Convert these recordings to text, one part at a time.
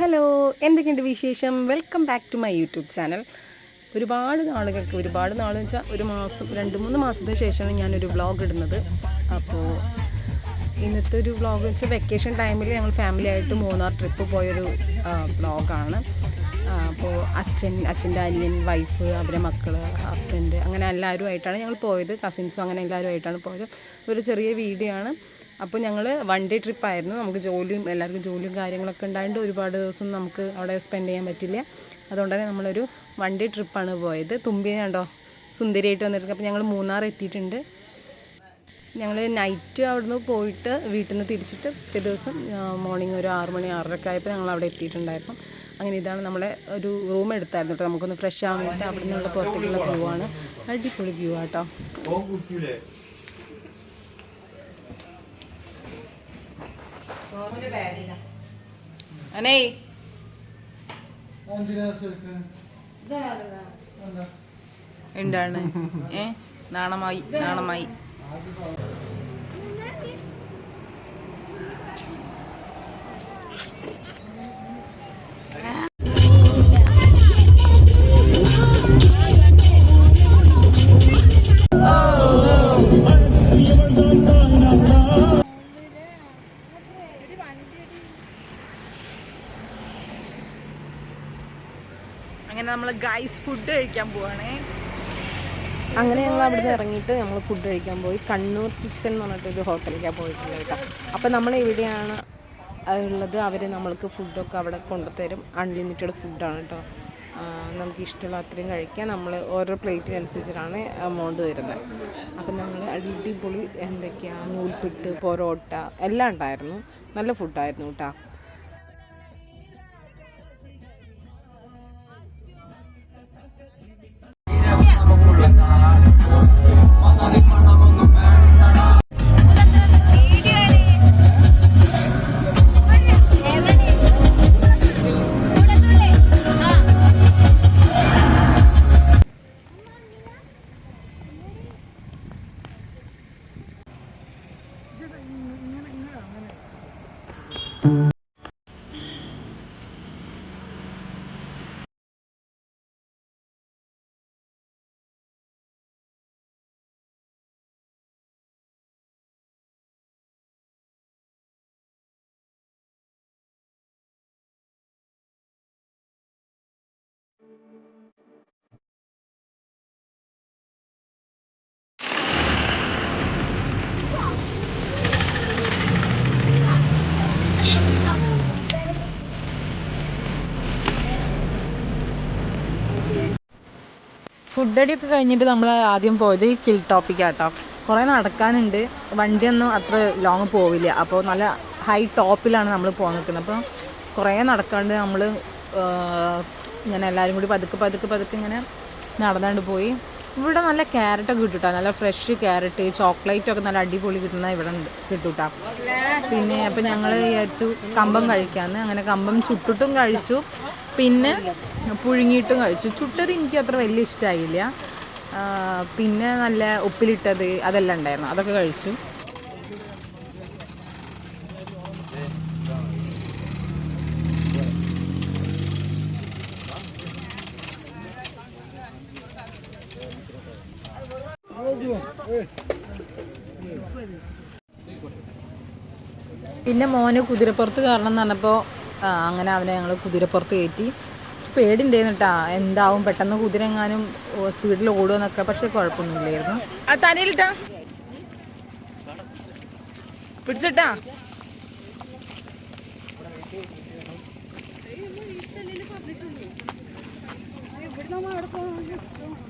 Hello എന്തൊക്കെയുണ്ട് വിശേഷം? Welcome back to my YouTube channel ഒരുപാട് നാളുകൾക്ക് ഒരുപാട് നാളെന്ന് വെച്ചാൽ ഒരു മാസം രണ്ട് മൂന്ന് മാസത്തിന് ശേഷമാണ് ഞാനൊരു വ്ളോഗ് ഇടുന്നത്. അപ്പോൾ ഇന്നത്തെ ഒരു വ്ളോഗ് വെച്ചാൽ വെക്കേഷൻ ടൈമിൽ ഞങ്ങൾ ഫാമിലി ആയിട്ട് മൂന്നാർ ട്രിപ്പ് പോയൊരു വ്ളോഗാണ് അപ്പോൾ അച്ഛൻ അച്ഛന്റെ അനിയൻ വൈഫ് അവരെ മക്കൾ ഹസ്ബൻഡ് അങ്ങനെ എല്ലാവരുമായിട്ടാണ് ഞങ്ങൾ പോയത്. കസിൻസും അങ്ങനെ എല്ലാവരുമായിട്ടാണ് പോയത്. ഒരു ചെറിയ വീഡിയോ ആണ്. അപ്പോൾ ഞങ്ങൾ വൺ ഡേ ട്രിപ്പായിരുന്നു നമുക്ക് ജോലിയും എല്ലാവർക്കും ജോലിയും കാര്യങ്ങളൊക്കെ ഉണ്ടായതുകൊണ്ട് ഒരുപാട് ദിവസം നമുക്ക് അവിടെ സ്പെൻഡ് ചെയ്യാൻ പറ്റില്ല. അതുകൊണ്ട് തന്നെ നമ്മളൊരു വൺ ഡേ ട്രിപ്പാണ് പോയത്. തുമ്പിയെ കണ്ടോ? സുന്ദരിയായിട്ട് വന്നിട്ടുണ്ട്. അപ്പോൾ ഞങ്ങൾ മൂന്നാർ എത്തിയിട്ടുണ്ട്. ഞങ്ങൾ നൈറ്റ് അവിടുന്ന് പോയിട്ട് വീട്ടിൽ നിന്ന് തിരിച്ചിട്ട് പിറ്റേ ദിവസം മോർണിംഗ് ഒരു ആറ് മണി ആറരയ്ക്ക് ആയപ്പോൾ ഞങ്ങൾ അവിടെ എത്തിയിട്ടുണ്ടായിരുന്നു. അങ്ങനെ ഇതാണ് നമ്മളെ ഒരു റൂം എടുത്തായിരുന്നു കേട്ടോ. നമുക്കൊന്ന് ഫ്രഷ് ആവാൻ വേണ്ടിയിട്ട് അവിടെ നിന്നുള്ള പുറത്തേക്കുള്ള വ്യൂ ആണ്. അടിപൊളി വ്യൂ ആട്ടോ. അനേ. എന്താണ്? ഏ? നാണമായി നാണമായി. ഗൈസ് ഫുഡ് കഴിക്കാൻ പോവാണേ. അങ്ങനെ ഞങ്ങൾ അവിടുന്ന് ഇറങ്ങിയിട്ട് നമ്മൾ ഫുഡ് കഴിക്കാൻ പോയി. കണ്ണൂർ കിച്ചൺ എന്ന് പറഞ്ഞിട്ട് ഒരു ഹോട്ടലിലേക്കാണ് പോയിട്ടുള്ളത് കേട്ടോ. അപ്പം നമ്മൾ എവിടെയാണ് ഉള്ളത്. അവർ നമ്മൾക്ക് ഫുഡൊക്കെ അവിടെ കൊണ്ടുതരും. അൺലിമിറ്റഡ് ഫുഡാണ് കേട്ടോ. നമുക്ക് ഇഷ്ടമുള്ള അത്രയും കഴിക്കാം. നമ്മൾ ഓരോ പ്ലേറ്റിനനുസരിച്ചിട്ടാണ് എമൗണ്ട് വരുന്നത്. അപ്പം ഞങ്ങൾ അടിപൊളി എന്തൊക്കെയാണ് നൂൽപ്പിട്ട് പൊറോട്ട എല്ലാം ഉണ്ടായിരുന്നു. നല്ല ഫുഡായിരുന്നു കേട്ടോ. ഫുഡ് അടിയൊക്കെ കഴിഞ്ഞിട്ട് നമ്മൾ ആദ്യം പോയത് ഈ കിൽ ടോപ്പിക്കാട്ടോ. കുറേ നടക്കാനുണ്ട്. വണ്ടിയൊന്നും അത്ര ലോങ് പോവില്ല. അപ്പോൾ നല്ല ഹൈ ടോപ്പിലാണ് നമ്മൾ പോകാൻ നിൽക്കുന്നത് അപ്പോൾ കുറേ നടക്കാണ്ട് നമ്മൾ ഇങ്ങനെ എല്ലാവരും കൂടി പതുക്കെ പതുക്കെ പതുക്കെ ഇങ്ങനെ നടന്നുകൊണ്ട് പോയി. ഇവിടെ നല്ല ക്യാരറ്റൊക്കെ കിട്ടും ട്ടോ. നല്ല ഫ്രഷ് ക്യാരറ്റ് ചോക്ലേറ്റ് ഒക്കെ നല്ല അടിപൊളി കിട്ടുന്ന ഇവിടെ ഉണ്ട് കിട്ടൂട്ടാ. പിന്നെ അപ്പം ഞങ്ങൾ വിചാരിച്ചു കമ്പം കഴിക്കാമെന്ന് അങ്ങനെ കമ്പം ചുട്ടിട്ടും കഴിച്ചു. പിന്നെ പുഴുങ്ങിയിട്ടും കഴിച്ചു. ചുട്ടത് എനിക്ക് അത്ര വലിയ ഇഷ്ടമായില്ല പിന്നെ നല്ല ഉപ്പിലിട്ടത് അതെല്ലാം ഉണ്ടായിരുന്നു. അതൊക്കെ കഴിച്ചു. പിന്നെ മോന് കുതിരപ്പുറത്ത് കാരണം എന്ന് പറഞ്ഞപ്പോൾ അങ്ങനെ അവനെ ഞങ്ങൾ കുതിരപ്പുറത്ത് കയറ്റി. പേടിണ്ടായിരുന്നു കേട്ടാ എന്താവും പെട്ടെന്ന് കുതിര എങ്ങാനും സ്പീഡിൽ ഓടുകയെന്നൊക്കെ പക്ഷെ കുഴപ്പമൊന്നുമില്ലായിരുന്നു. തലയിലിട്ടാ? പിടിച്ചിട്ടാ? ഇവിടുന്ന് അവിടെ പോകാൻ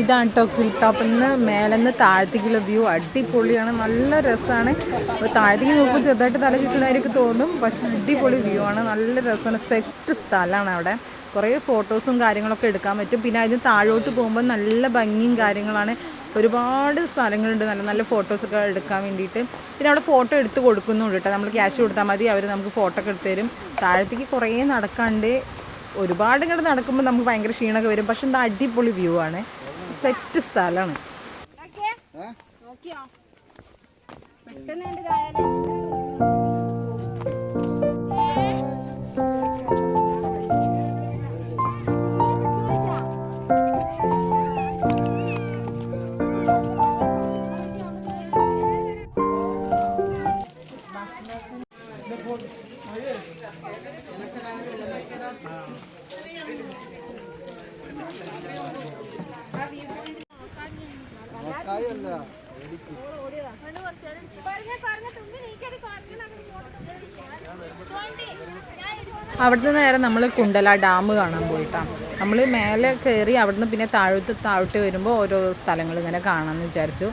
ഇതാണ് കേട്ടോ കിൽ ടോപ്പിൽ നിന്ന് മേലെ നിന്ന് താഴത്തേക്കുള്ള വ്യൂ അടിപൊളിയാണ്. നല്ല രസമാണ്. താഴത്തേക്ക് നോക്കുമ്പോൾ ചെറുതായിട്ട് തല ചുറ്റുന്നതായിരിക്കും തോന്നും. പക്ഷെ അടിപൊളി വ്യൂ ആണ്. നല്ല രസമാണ്. സെറ്റ് സ്ഥലമാണ് അവിടെ. കുറേ ഫോട്ടോസും കാര്യങ്ങളൊക്കെ എടുക്കാൻ പറ്റും. പിന്നെ അതിന് താഴോട്ട് പോകുമ്പോൾ നല്ല ഭംഗിയും കാര്യങ്ങളാണ്. ഒരുപാട് സ്ഥലങ്ങളുണ്ട്. നല്ല നല്ല ഫോട്ടോസൊക്കെ എടുക്കാൻ വേണ്ടിയിട്ട്. പിന്നെ അവിടെ ഫോട്ടോ എടുത്ത് കൊടുക്കുന്നുണ്ട് കേട്ടോ. നമ്മൾ ക്യാഷ് കൊടുത്താൽ മതി. അവർ നമുക്ക് ഫോട്ടോ ഒക്കെ എടുത്തു തരും. താഴത്തേക്ക് കുറേ നടക്കാണ്ട് ഒരുപാട് ഇങ്ങോട്ട് നടക്കുമ്പോൾ നമുക്ക് ഭയങ്കര ക്ഷീണമൊക്കെ വരും. പക്ഷെ എന്താ അടിപൊളി വ്യൂ ആണ്. സെറ്റ് സ്ഥലമാണ്. Thank പെട്ടെന്ന് അവിടുന്ന് നേരെ നമ്മൾ കുണ്ടല ഡാം കാണാൻ പോയിട്ടാണ് നമ്മൾ മേലെ കയറി അവിടുന്ന് പിന്നെ താഴോട്ട് താഴോട്ട് വരുമ്പോൾ ഓരോ സ്ഥലങ്ങൾ ഇങ്ങനെ കാണാമെന്ന് വിചാരിച്ചു.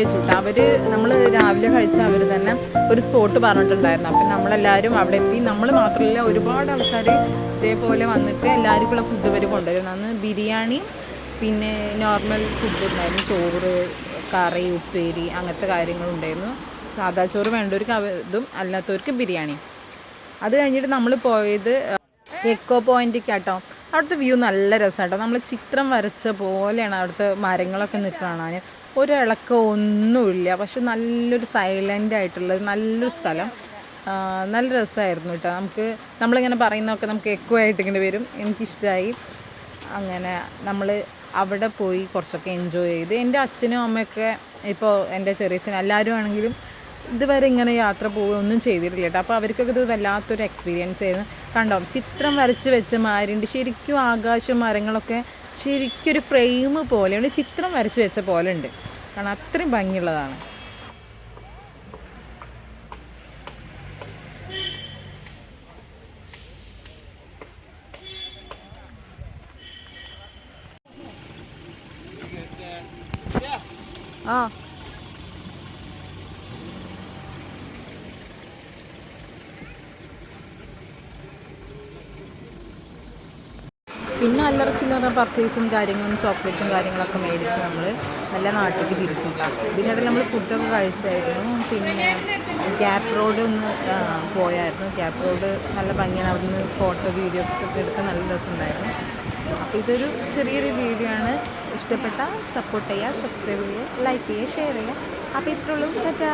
കഴിച്ചു കേട്ടോ അവർ നമ്മൾ രാവിലെ കഴിച്ച അവർ തന്നെ ഒരു സ്പോട്ട് പറഞ്ഞിട്ടുണ്ടായിരുന്നു. അപ്പം നമ്മളെല്ലാവരും അവിടെ എത്തി. നമ്മൾ മാത്രമല്ല ഒരുപാട് ആൾക്കാർ ഇതേപോലെ വന്നിട്ട് എല്ലാവർക്കുള്ള ഫുഡ് ഇവർ കൊണ്ടുവരുന്നു അന്ന് ബിരിയാണി പിന്നെ നോർമൽ ഫുഡ് ഉണ്ടായിരുന്നു. ചോറ് കറി ഉപ്പേരി അങ്ങനത്തെ കാര്യങ്ങളുണ്ടായിരുന്നു. സാദാ ചോറ് വേണ്ടവർക്ക് അതും അല്ലാത്തവർക്ക് ബിരിയാണി. അത് കഴിഞ്ഞിട്ട് നമ്മൾ പോയത് എക്കോ പോയിന്റ് കേട്ടോ അവിടുത്തെ വ്യൂ നല്ല രസമാണ് കേട്ടോ നമ്മൾ ചിത്രം വരച്ച പോലെയാണ് അവിടുത്തെ മരങ്ങളൊക്കെ നിൽക്കുക ഒരു ഇളക്കം ഒന്നുമില്ല പക്ഷെ നല്ലൊരു സൈലന്റ് ആയിട്ടുള്ള നല്ലൊരു സ്ഥലം. നല്ല രസമായിരുന്നു കേട്ടോ. നമുക്ക് നമ്മളിങ്ങനെ പറയുന്നതൊക്കെ നമുക്ക് എക്കോ ആയിട്ട് ഇങ്ങനെ വരും. എനിക്കിഷ്ടമായി അങ്ങനെ നമ്മൾ അവിടെ പോയി കുറച്ചൊക്കെ എൻജോയ് ചെയ്ത്. എന്റെ അച്ഛനും അമ്മയൊക്കെ ഇപ്പോൾ എന്റെ ചെറിയച്ഛൻ എല്ലാവരും ആണെങ്കിലും ഇതുവരെ ഇങ്ങനെ യാത്ര പോവുകയൊന്നും ചെയ്തിട്ടില്ല കേട്ടോ. അപ്പോൾ അവർക്കൊക്കെ ഇത് വല്ലാത്തൊരു എക്സ്പീരിയൻസ് ആയിരുന്നു. കണ്ടോ? ചിത്രം വരച്ച് വെച്ച മാരുണ്ട് ശരിക്കും ആകാശം മരങ്ങളൊക്കെ ശരിക്കും ഫ്രെയിം പോലെ ഒരു ചിത്രം വരച്ച് വെച്ച പോലെ ഉണ്ട്. കാരണം അത്രയും ഭംഗിയുള്ളതാണ്. ആ. പിന്നെ അല്ലറ ചില്ലറ പർച്ചേസും കാര്യങ്ങളും ചോക്ലേറ്റും കാര്യങ്ങളൊക്കെ മേടിച്ച് നമ്മൾ നല്ല നാട്ടിലേക്ക് തിരിച്ചു ഇതിനിടയിൽ നമ്മൾ ഫുഡൊക്കെ കഴിച്ചായിരുന്നു. പിന്നെ ഗ്യാപ്പ് റോഡ് ഒന്ന് പോയായിരുന്നു. ഗ്യാപ്പ് റോഡ് നല്ല ഭംഗിയാണ്. അവിടുന്ന് ഫോട്ടോ വീഡിയോസ് ഒക്കെ എടുക്കാൻ നല്ല രസമുണ്ടായിരുന്നു. അപ്പോൾ ഇതൊരു ചെറിയൊരു വീഡിയോ ആണ്. ഇഷ്ടപ്പെട്ട സപ്പോർട്ട് ചെയ്യുക സബ്സ്ക്രൈബ് ചെയ്യുക ലൈക്ക് ചെയ്യുക ഷെയർ ചെയ്യുക. അപ്പോൾ ഇത്രയുള്ളൂ. ടാറ്റാ.